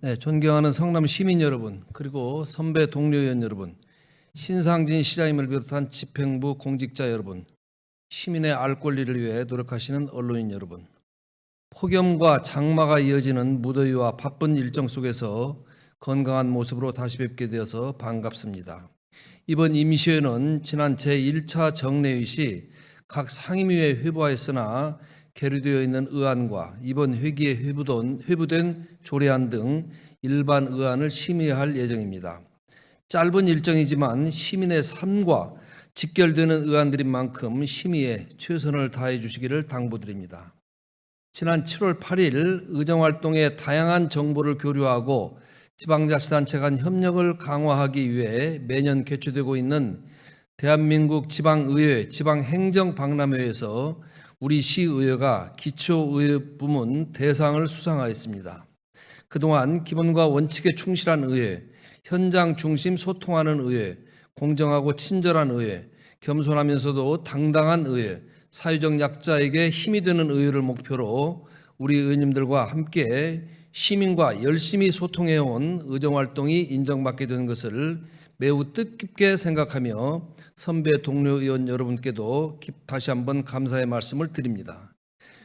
네, 존경하는 성남 시민 여러분, 그리고 선배 동료 의원 여러분, 신상진 시장님을 비롯한 집행부 공직자 여러분, 시민의 알 권리를 위해 노력하시는 언론인 여러분, 폭염과 장마가 이어지는 무더위와 바쁜 일정 속에서 건강한 모습으로 다시 뵙게 되어서 반갑습니다. 이번 임시회는 지난 제1차 정례회 시각 상임위에 회부하였으나 계류되어 있는 의안과 이번 회기에 회부된, 회부된 조례안 등 일반 의안을 심의할 예정입니다. 짧은 일정이지만 시민의 삶과 직결되는 의안들인 만큼 심의에 최선을 다해 주시기를 당부드립니다. 지난 7월 8일 의정활동에 다양한 정보를 교류하고 지방자치단체 간 협력을 강화하기 위해 매년 개최되고 있는 대한민국 지방의회 지방행정박람회에서 우리 시의회가 기초의회 부문 대상을 수상하였습니다. 그동안 기본과 원칙에 충실한 의회, 현장 중심 소통하는 의회, 공정하고 친절한 의회, 겸손하면서도 당당한 의회, 사회적 약자에게 힘이 되는 의회를 목표로 우리 의원님들과 함께 시민과 열심히 소통해온 의정활동이 인정받게 된 것을 매우 뜻깊게 생각하며 선배 동료 의원 여러분께도 기- 다시 한번 감사의 말씀을 드립니다.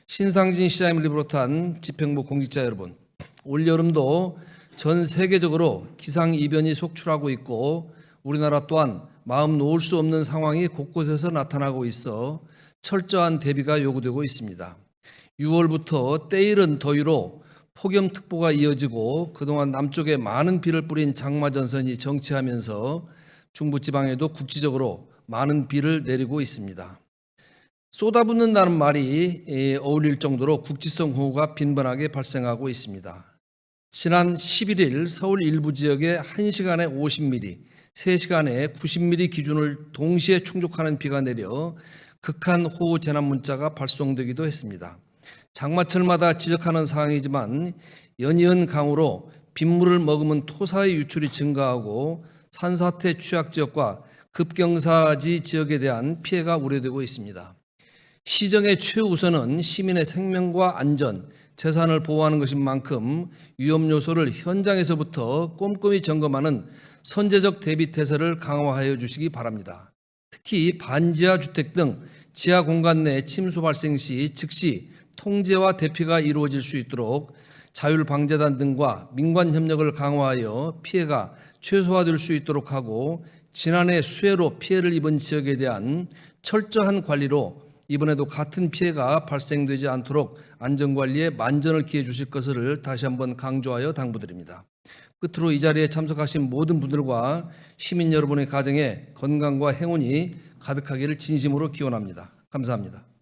신상진 시장님을 비롯한 집행부 공직자 여러분, 올여름도 전 세계적으로 기상 이변이 속출하고 있고 우리나라 또한 마음 놓을 수 없는 상황이 곳곳에서 나타나고 있어 철저한 대비가 요구되고 있습니다. 6월부터 때이른 더위로 폭염특보가 이어지고 그동안 남쪽에 많은 비를 뿌린 장마전선이 정치하면서 중부지방에도 국지적으로 많은 비를 내리고 있습니다. 쏟아붓는다는 말이 에, 어울릴 정도로 국지성 호우가 빈번하게 발생하고 있습니다. 지난 11일 서울 일부 지역에 1시간에 50mm, 3시간에 90mm 기준을 동시에 충족하는 비가 내려 극한 호우 재난 문자가 발송되기도 했습니다. 장마철마다 지적하는 상황이지만 연이은 강우로 빗물을 머금은 토사의 유출이 증가하고 산사태 취약 지역과 급경사지 지역에 대한 피해가 우려되고 있습니다. 시정의 최우선은 시민의 생명과 안전, 재산을 보호하는 것인 만큼 위험 요소를 현장에서부터 꼼꼼히 점검하는 선제적 대비 태세를 강화하여 주시기 바랍니다. 특히 반지하 주택 등 지하 공간 내 침수 발생 시 즉시 통제와 대피가 이루어질 수 있도록 자율방재단 등과 민관 협력을 강화하여 피해가 최소화될 수 있도록 하고 지난해 수해로 피해를 입은 지역에 대한 철저한 관리로 이번에도 같은 피해가 발생되지 않도록 안전관리에 만전을 기해 주실 것을 다시 한번 강조하여 당부드립니다. 끝으로 이 자리에 참석하신 모든 분들과 시민 여러분의 가정에 건강과 행운이 가득하기를 진심으로 기원합니다. 감사합니다.